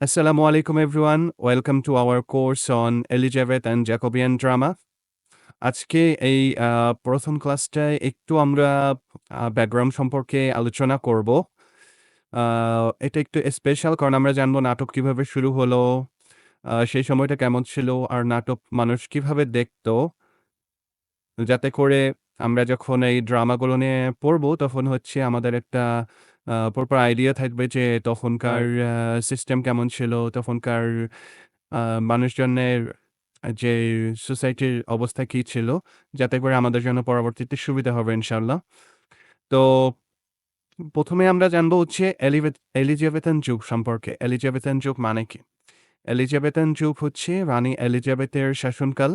Assalamu alaikum everyone. Welcome to our course on Elizabeth and Jacobean drama. আজকে এই প্রথম ক্লাসটায় একটু আমরা ব্যাকগ্রাউন্ড সম্পর্কে আলোচনা করব। এটা একটু স্পেশাল কারণ আমরা জানব নাটক কীভাবে শুরু হলো, সেই সময়টা কেমন ছিল আর নাটক মানুষ কীভাবে দেখত। যাতে করে আমরা যখন এই ড্রামাগুলো নিয়ে পড়ব তখন হচ্ছে আমাদের একটা আ প্রপার আইডিয়া থাকবে যে তখনকার রাইট। আ সিস্টেম কেমন ছিল, তখনকার আ মানুষজনের যে সোসাইটির অবস্থা কি ছিল, যাতে করে আমাদের জন্য পরবর্তীতে সুবিধা হবে ইনশাআল্লাহ। তো ১ম এ আমরা জানব হচ্ছে এলিভেথ এলিজাবেথান যুগ সম্পর্কে। এলিজাবেথান যুগ মানে কি? এলিজাবেথান যুগ হচ্ছে রানী এলিজাবেথের শাসনকাল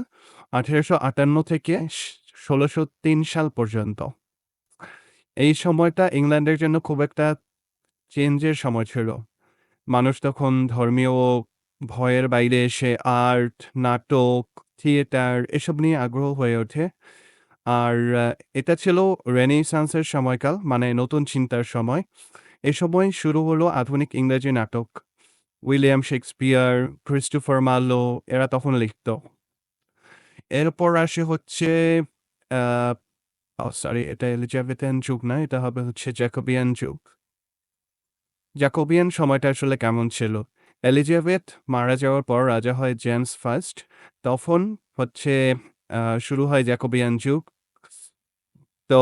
১৮৫৮ থেকে স ১৬০৩ সাল পর্যন্ত। এই সময়টা ইংল্যান্ডের জন্য খুব একটা চেঞ্জের সময় ছিল। মানুষ তখন ধর্মীয় ভয়ের বাইরে এসে আর্ট, নাটক, থিয়েটার এসব নিয়ে আগ্রহ হয়ে ওঠে। আর এটা ছিল রেনেসান্সের সময়কাল মানে নতুন চিন্তার সময়। এ সময় শুরু হলো আধুনিক ইংরেজি নাটক। উইলিয়াম শেক্সপিয়ার, ক্রিস্টোফার মার্লো এরা তখন লিখত। এরপর আসে হচ্ছে ও সরি এটা এলিজাবেথান যুগ না, এটা হবে হচ্ছে জ্যাকোবিয়ান যুগ। জ্যাকোবিয়ান সময়টা আসলে কেমন ছিল? এলিজাবেথ মারা যাওয়ার পর রাজা হয় জেমস ফার্স্ট। তখন হচ্ছে শুরু হয় জ্যাকোবিয়ান যুগ। তো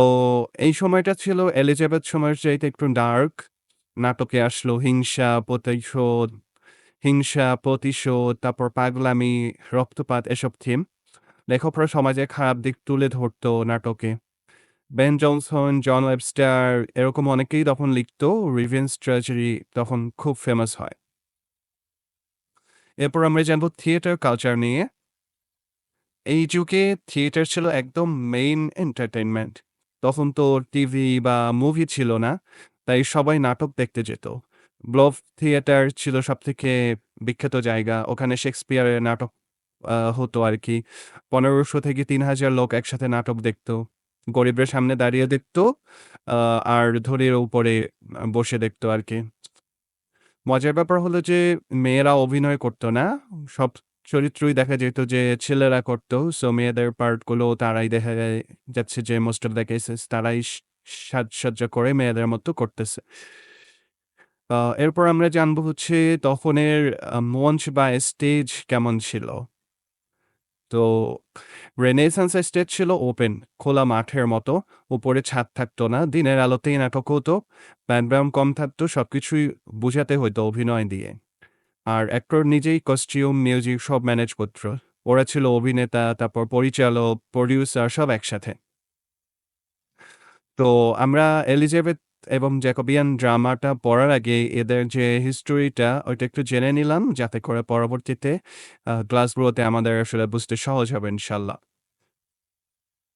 এই সময়টা ছিল এলিজাবেথ সময়ের চাইতে একটু ডার্ক। নাটকে আসলো হিংসা, প্রতিশোধ, হিংসা, প্রতিশোধ, তারপর পাগলামি, রক্তপাত এসব থিম। লেখকরা সমাজে খারাপ দিক তুলে ধরতো নাটকে। বেন জনসন, জন ওয়েবস্টার এরকম অনেকেই তখন লিখত। রিভেঞ্জ ট্র্যাজেডি তখন খুব ফেমাস হয়। এরপর আমরা জানব থিয়েটার কালচার নিয়ে। এই যুগে থিয়েটার ছিল একদম মেইন এন্টারটেনমেন্ট তখন তো টিভি বা মুভি ছিল না। তাই সবাই নাটক দেখতে যেত। গ্লোব থিয়েটার ছিল সবথেকে বিখ্যাত জায়গা। ওখানে শেক্সপিয়ারের নাটক হতো আরকি। ১৫০০ থেকে ৩০০০ লোক একসাথে নাটক দেখত। গরিবরা সামনে দাঁড়িয়ে দেখত আর ধনীরা উপরে বসে দেখত আরকি। মজার ব্যাপার হলো যে, মেয়েরা অভিনয় করতো না। সব চরিত্রই দেখা যেত যে, ছেলেরা করত। সো মেয়েদের পার্টগুলো তারাই দেখা যাচ্ছে যে মোস্ট অফ দ্যা কেসেস তারাই সাজসজ্জা করে মেয়েদের মতো করতেছে। এরপর আমরা জানব হচ্ছে তখনের মঞ্চ বা স্টেজ কেমন ছিল। তো রেনেসান্সের স্টেজ ছিল ওপেন, খোলা মাঠের মতো। উপরে ছাদ থাকতো না। দিনের আলোতেই নাটক হতো। ব্যাকগ্রাউন্ড কম থাকতো। সবকিছুই বুঝাতে হইতো অভিনয় দিয়ে। আর অ্যাক্টর নিজেই কস্টিউম, মিউজিক সব ম্যানেজ করত। ওরা ছিল অভিনেতা, তারপর পরিচালক, প্রোডিউসার সব একসাথে। তো আমরা এলিজাবেথ এবং জ্যাকোবিয়ান ড্রামাটা পড়ার আগে এদের যে হিস্টোরিটা ওইটা একটু জেনে নিলাম, যাতে করে পরবর্তীতে গ্লাসগুলোতে আমাদের আসলে বুঝতে সহজ হবে ইনশাআল্লাহ।